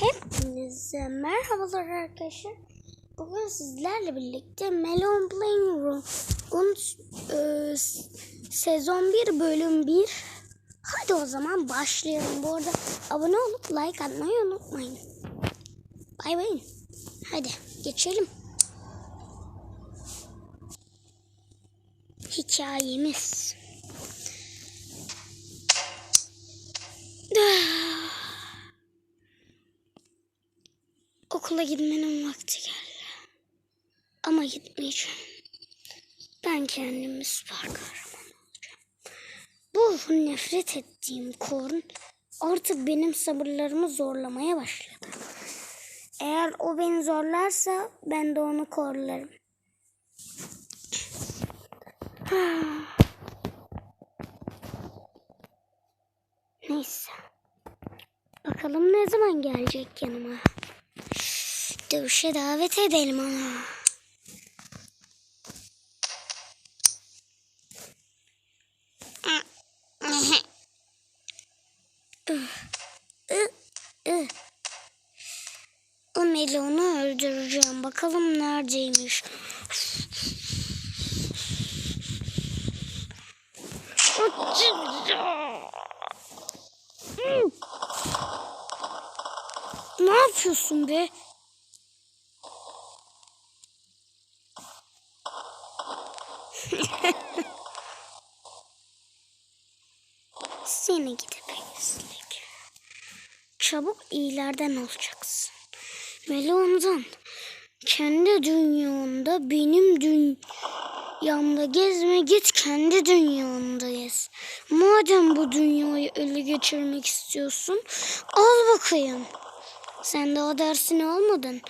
Hepinize merhabalar arkadaşlar. Bugün sizlerle birlikte Melon Playing Room'un e, sezon 1 bölüm 1. Hadi o zaman başlayalım. Bu arada abone olup like atmayı unutmayın. Bay bay. Hadi geçelim. Hikayemiz. Gitmenin vakti geldi. Ama gitmeyeceğim. Ben kendimi süper kahraman olacağım. Bu nefret ettiğim korn artık benim sabırlarımı zorlamaya başladı. Eğer o beni zorlarsa ben de onu korlarım. Neyse. Bakalım ne zaman gelecek yanıma. Dövüşe davet edelim onu. O melonu öldüreceğim. Bakalım neredeymiş. Ne yapıyorsun be? Seni gidip pislik. Çabuk iyilerden olacaksın. Melon'dan kendi dünyanda benim dünyamda gezme git kendi dünyanda gez. Madem bu dünyayı ele geçirmek istiyorsun al bakayım. Sen daha dersini almadın.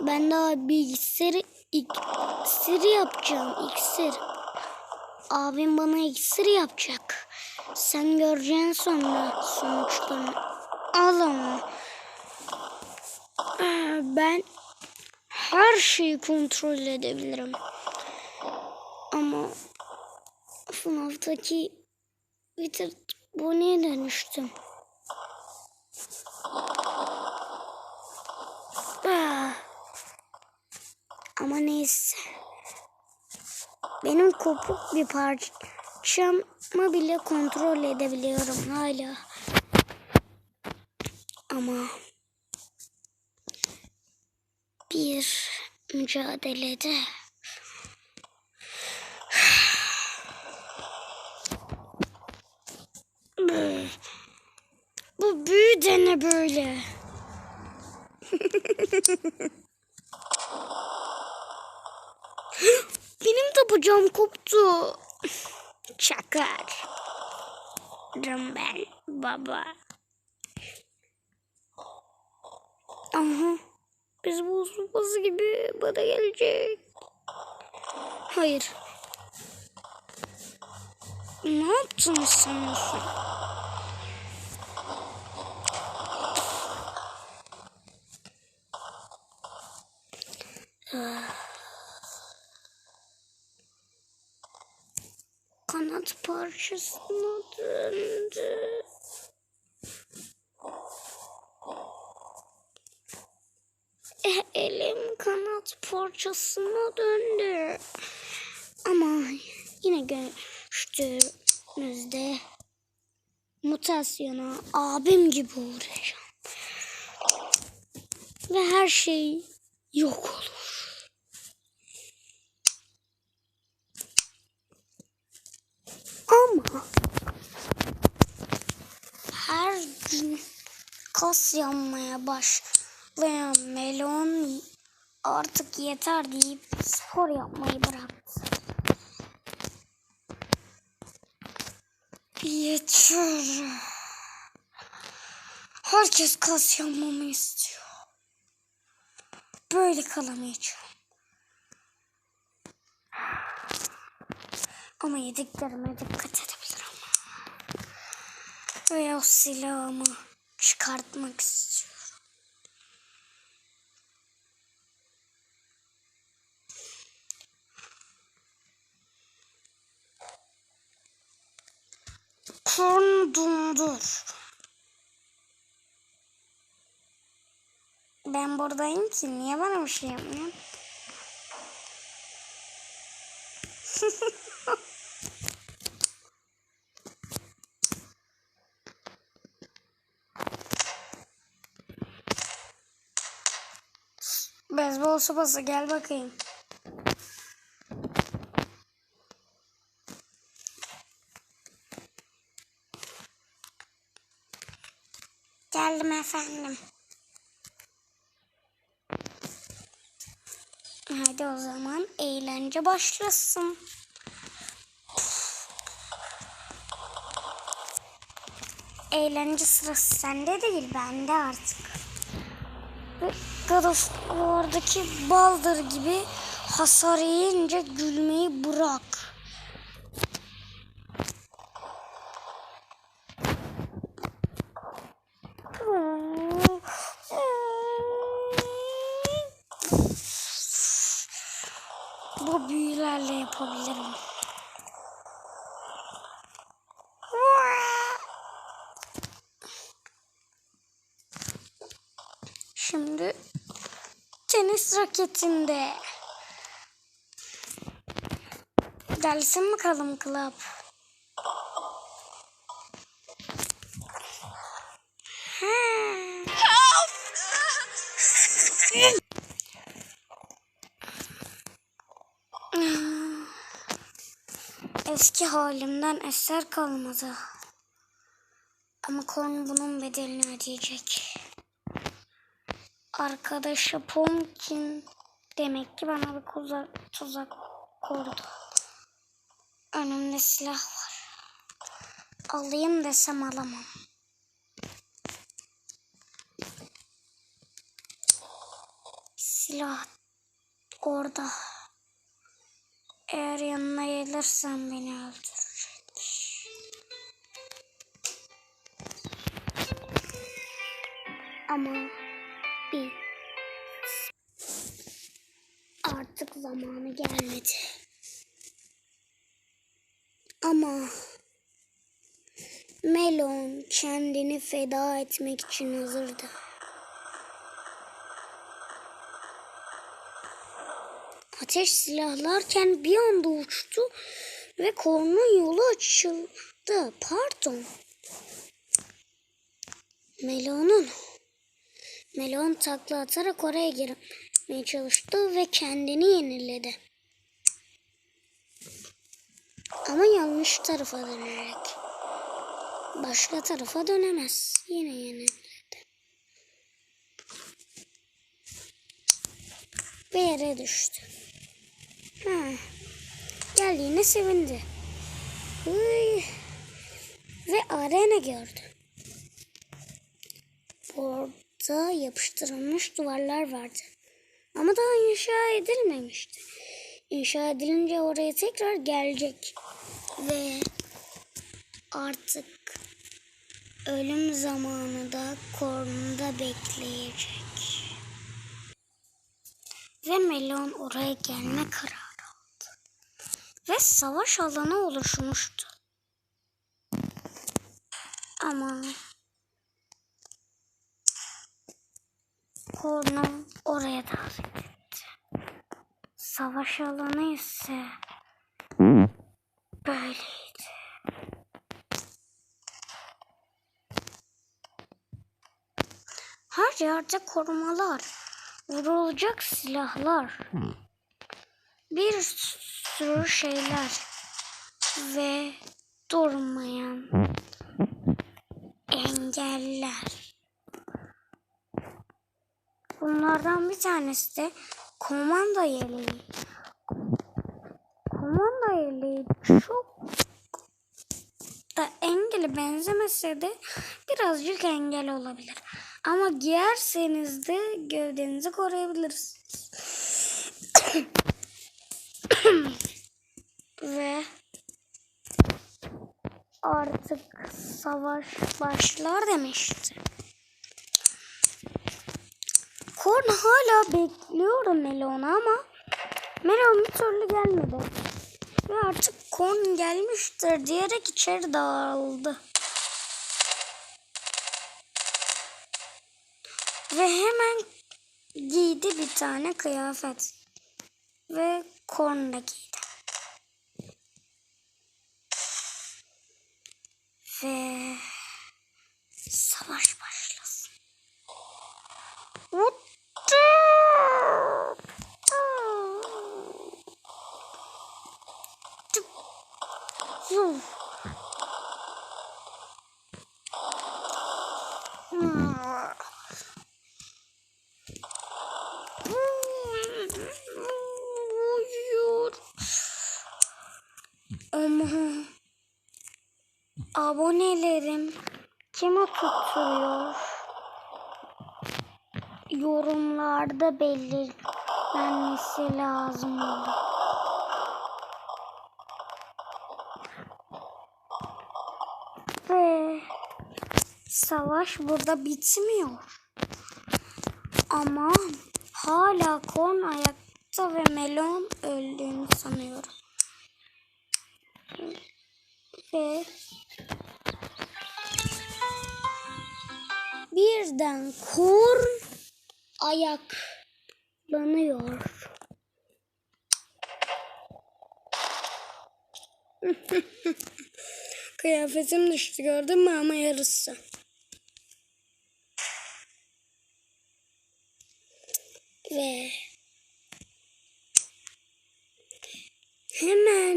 Ben daha bilgisayarı iksir yapacağım iksir. Abim bana iksir yapacak. Sen göreceksin sonra sonuçlarını. Al ama. Ee, Ben her şeyi kontrol edebilirim. Ama FNAF'taki Wither Bonnie'ye dönüştüm. Ama neyse. Benim kopuk bir parçamı bile kontrol edebiliyorum hala. Ama bir mücadelede bu büyü de ne böyle? Bacağım koptu. Çakar. ben baba. Aha. Biz bu sopası gibi bana gelecek. Hayır. Ne yaptın sanıyorsun? Kanat parçasına döndü. Elim kanat parçasına döndü. Ama yine görüştüğümüzde mutasyona abim gibi uğrayacağım. Ve her şey yok olur. Ama her gün kas yanmaya başlayan melon artık yeter deyip spor yapmayı bıraktı. Yeter. Herkes kas yanmamı istiyor. Böyle kalamayacağım. Ama yediklerime dikkat edebilirim. Ve o silahımı çıkartmak istiyorum. Korn dondur. Ben buradayım ki niye bana bir şey yapmıyorsun? Beyzbol sopası gel bakayım. Geldim efendim. Hadi o zaman eğlence başlasın. Eğlence sırası sende değil bende artık. Of War'daki Baldır gibi hasar yiyince gülmeyi bırak. Bu büyülerle yapabilirim. Şimdi tenis raketinde. Gelsin bakalım Club. Eski halimden eser kalmadı. Ama Korn bunun bedelini ödeyecek. Arkadaşı Pumpkin demek ki bana bir tuzak, tuzak kurdu. Önümde silah var. Alayım desem alamam. Silah orada. Eğer yanına gelirsen beni öldürecek. Ama Ama Melon kendini feda etmek için hazırdı. Ateş silahlarken bir anda uçtu ve kornun yolu açıldı. Pardon. Melon'un. Melon takla atarak oraya girmeye çalıştı ve kendini yeniledi. Ama yanlış tarafa dönerek. Başka tarafa dönemez. Yine yeniledi. Ve yere düştü. Ha. Geldiğine sevindi. Uy. Ve arena gördü. Orada yapıştırılmış duvarlar vardı. Ama daha inşa edilmemişti. İnşa edilince oraya tekrar gelecek. Ve artık ölüm zamanı da kornunda bekleyecek. Ve Melon oraya gelme kararı aldı. Ve savaş alanı oluşmuştu. Ama Kornu oraya davet etti. Savaş alanı ise böyleydi. Her yerde korumalar, vurulacak silahlar, bir sürü şeyler ve durmayan engeller. Bunlardan bir tanesi de komanda yeleği. Komanda yeleği çok da engeli benzemese de birazcık engel olabilir. Ama giyerseniz de gövdenizi koruyabilirsiniz. Ve artık savaş başlar demişti. Korn hala bekliyorum Melon'u ama Melon bir türlü gelmedi. Ve artık Korn gelmiştir diyerek içeri dağıldı. Ve hemen giydi bir tane kıyafet. Ve korn da giydi. Ve savaş başlasın. Uyuyor. Ama abonelerim kimi tutuyor? Yorumlarda belirlenmesi lazım. Ve savaş burada bitmiyor. Ama hala Korn ayakta ve Melon öldüğünü sanıyorum. Birden Korn ayaklanıyor. Kıyafetim düştü gördün mü ama yarısı. Ve hemen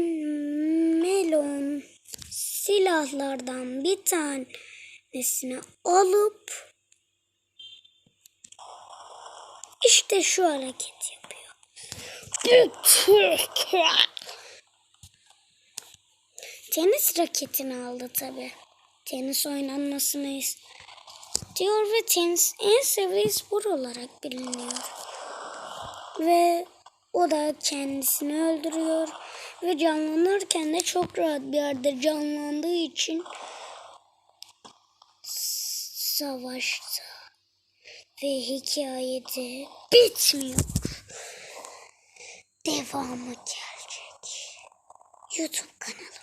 melon silahlardan bir tanesini alıp işte şu hareket yapıyor. Tenis raketini aldı tabi. Tenis oynanmasını istiyor ve tenis en sevdiği spor olarak biliniyor. Ve o da kendisini öldürüyor ve canlanırken de çok rahat bir yerde canlandığı için savaşta ve hikayede bitmiyor. Devamı gelecek. YouTube kanalı.